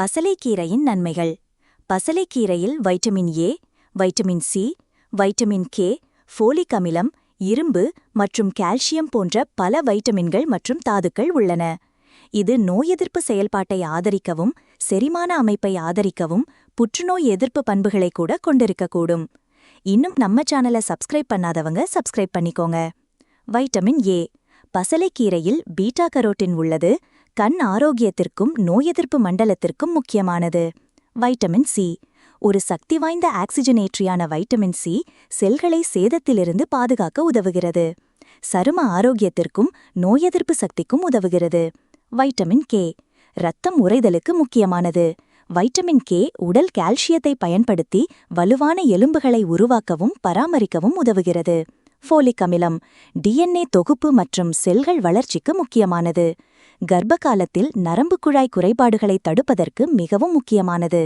பசலைக்கீரையின் நன்மைகள். பசலைக்கீரையில் vitamin A vitamin C vitamin K folic அமிலம் இரும்பு மற்றும் கால்சியம் போன்ற பல வைட்டமின்கள் மற்றும் தாதுக்கள் உள்ளன. இது நோய் எதிர்ப்பு செயல்பாட்டை ஆதரிக்கவும் செரிமான அமைப்பை ஆதரிக்கவும் புற்றுநோய் எதிர்ப்பு பண்புகளை கூட கொண்டிருக்கக்கூடும். இன்னும் நம்ம சேனலை சப்ஸ்கிரைப் பண்ணாதவங்க சப்ஸ்கிரைப் பண்ணிக்கோங்க. வைட்டமின் ஏ பசலைக்கீரையில் பீட்டா கரோட்டின் உள்ளது கண் ஆரோக்கியத்திற்கும் நோய் எதிர்ப்பு மண்டலத்திற்கும் முக்கியமானது. Vitamin C. ஒரு சக்தி வாய்ந்த ஆக்சிஜனேற்றியான வைட்டமின் சி செல்களை சேதத்திலிருந்து பாதுகாக்க உதவுகிறது. சரும ஆரோக்கியத்திற்கும் நோய் எதிர்ப்பு சக்திக்கும் உதவுகிறது. Vitamin K. இரத்தம் உறைதலுக்கு முக்கியமானது. வைட்டமின் கே உடல் கால்சியத்தை பயன்படுத்தி வலுவான எலும்புகளை உருவாக்கவும் பராமரிக்கவும் உதவுகிறது. ஃபோலிக் அமிலம் டிஎன்ஏ தொகுப்பு மற்றும் செல்கள் வளர்ச்சிக்கு முக்கியமானது. கர்ப்ப காலத்தில் நரம்பு குழாய் குறைபாடுகளை தடுப்பதற்கு மிகவும் முக்கியமானது.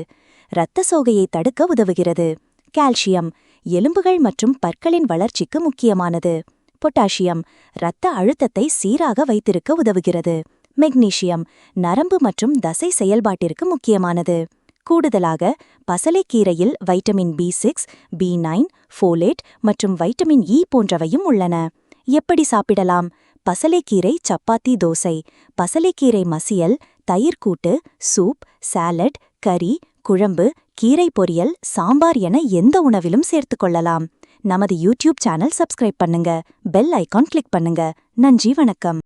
இரத்த சோகையை தடுக்க உதவுகிறது. கால்சியம் எலும்புகள் மற்றும் பற்களின் வளர்ச்சிக்கு முக்கியமானது. பொட்டாசியம் இரத்த அழுத்தத்தை சீராக வைத்திருக்க உதவுகிறது. மெக்னீசியம் நரம்பு மற்றும் தசை செயல்பாட்டிற்கு முக்கியமானது. கூடுதலாக பசலைக்கீரையில் vitamin B six B nine folate மற்றும் வைட்டமின் இ போன்றவையும் உள்ளன. எப்படி சாப்பிடலாம்? பசலைக்கீரை சப்பாத்தி தோசை. பசலைக்கீரை மசியல் தயிர் கூட்டு சூப் சாலட் கறி குழம்பு கீரை பொரியல் சாம்பார் என எந்த உணவிலும் சேர்த்துக்கொள்ளலாம் நமது யூடியூப் சேனல் சப்ஸ்கிரைப் பண்ணுங்க. பெல் ஐக்கான் கிளிக் பண்ணுங்க. நன்றி வணக்கம்.